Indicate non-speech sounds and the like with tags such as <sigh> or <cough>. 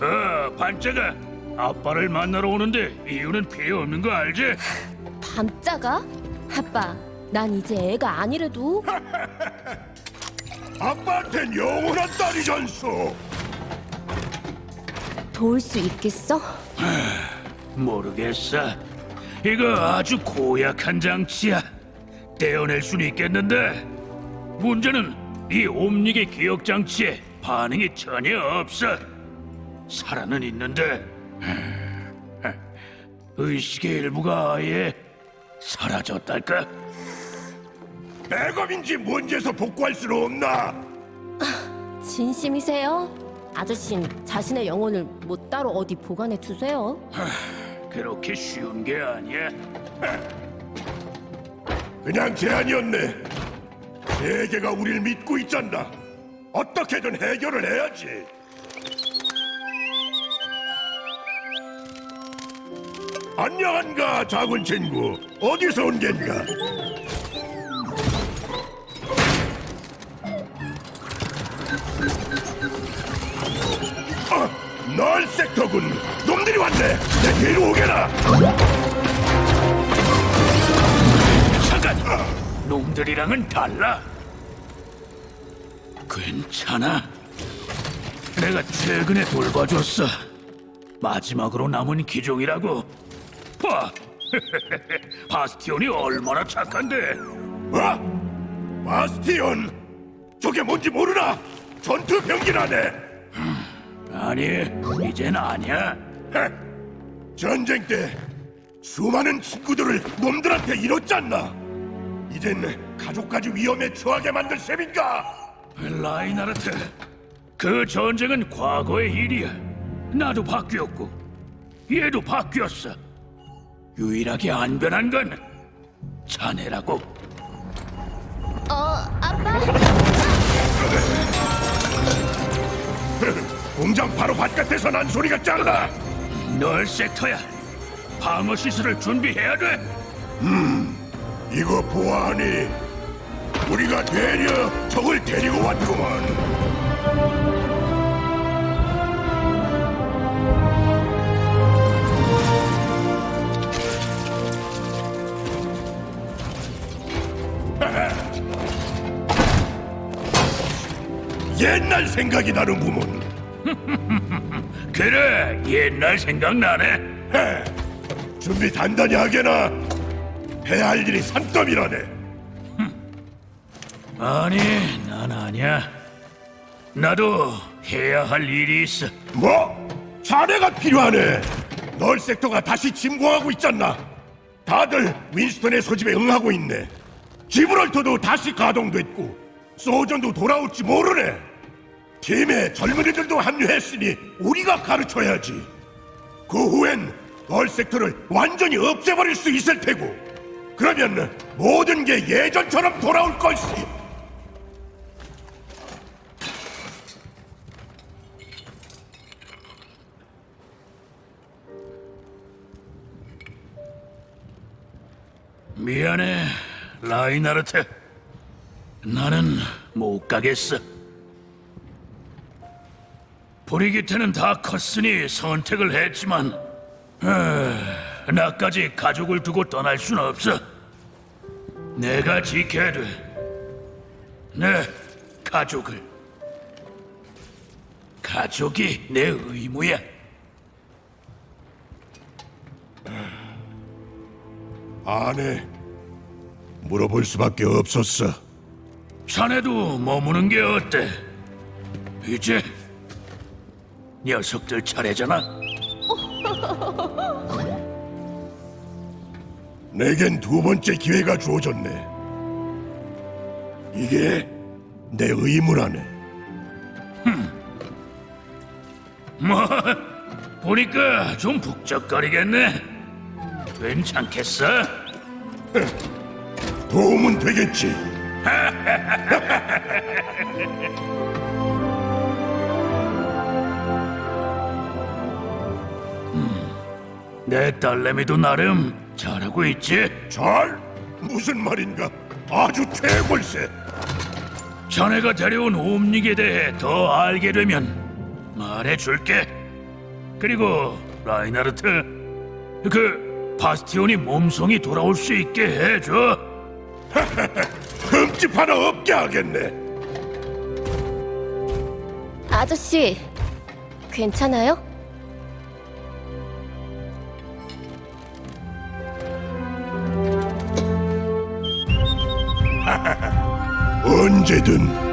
어, <laughs> 반짝아. 아빠를 만나러 오는데 이유는 필요 없는 거 알지? 반짜가? 아빠, 난 이제 애가 아니래도 <laughs> 아빠한텐 영원한 딸이잖소. 도울 수 있겠어? <sighs> 모르겠어. 이거 아주 고약한 장치야. 떼어낼 수는 있겠는데 문제는 이 옴닉의 기억 장치에 반응이 전혀 없어. 살아는 있는데 <laughs> 의식의 일부가 아예 사라졌달까? 백업인지 뭔지에서 복구할 수는 없나? <laughs> 진심이세요? 아저씨는 자신의 영혼을 못 따로 어디 보관해 두세요. <laughs> 그렇게 쉬운 게 아니야. 그냥 제안이었네. 세계가 우릴 믿고 있잖아. 어떻게든 해결을 해야지. 안녕한가 작은 친구. 어디서 온 겐가? 아, 널 섹터군. 놈들이 왔네. 내 뒤로 오게라. 잠깐! 놈들이랑은 달라. 괜찮아. 내가 최근에 돌봐줬어. 마지막으로 남은 기종이라고. 봐! <laughs> 바스티온이 얼마나 착한데. 뭐? 바스티온? 저게 뭔지 모르나? 전투 병기라네. 아니, 이젠 아니야. 헤, 전쟁 때 수많은 친구들을 놈들한테 잃었잖나. 이젠 가족까지 위험에 처하게 만들 셈인가? 라이나르트, 그 전쟁은 과거의 일이야. 나도 바뀌었고, 얘도 바뀌었어. 유일하게 안 변한 건 자네라고. 어, 아빠? 공장 바로 바깥에서 난 소리가 짱나. 널 섹터야. 방어 시설을 준비해야 돼. 이거 보아하니 우리가 되려 적을 데리고 왔구만. <laughs> 옛날 생각이 나는구먼. <laughs> 그래, 옛날 생각나네. 헤, 준비 단단히 하게나. 해야 할 일이 산더미라네. 아니, 난 아니야. 나도 해야 할 일이 있어. 뭐? 자네가 필요하네. 널 섹터가 다시 침공하고 있잖나. 다들 윈스턴의 소집에 응하고 있네. 지브럴터도 다시 가동됐고 소전도 돌아올지 모르네. 팀에 젊은이들도 합류했으니 우리가 가르쳐야지. 그 후엔 널 섹터를 완전히 없애버릴 수 있을 테고. 그러면 모든 게 예전처럼 돌아올 것이. 미안해, 라이나르트. 나는 못 가겠어. 브리기트는 다 컸으니 선택을 했지만, 아, 나까지 가족을 두고 떠날 순 없어. 내가 지켜야 돼. 내 가족을. 가족이 내 의무야. 아네. 물어볼 수밖에 없었어. 자네도 머무는 게 어때? 이제 녀석들 차례잖아. <laughs> 내겐 두 번째 기회가 주어졌네. 이게 내 의무라네. 뭐 보니까 좀 북적거리겠네. 괜찮겠어? 도움은 되겠지. <laughs> 내 딸내미도 나름 잘하고 있지. 잘? 무슨 말인가? 아주 최골세. 자네가 데려온 옴닉에 대해 더 알게 되면 말해줄게. 그리고 라이나르트, 그 바스티온이 몸성이 돌아올 수 있게 해줘. <laughs> 흠집 하나 없게 하겠네. 아저씨, 괜찮아요? 언제든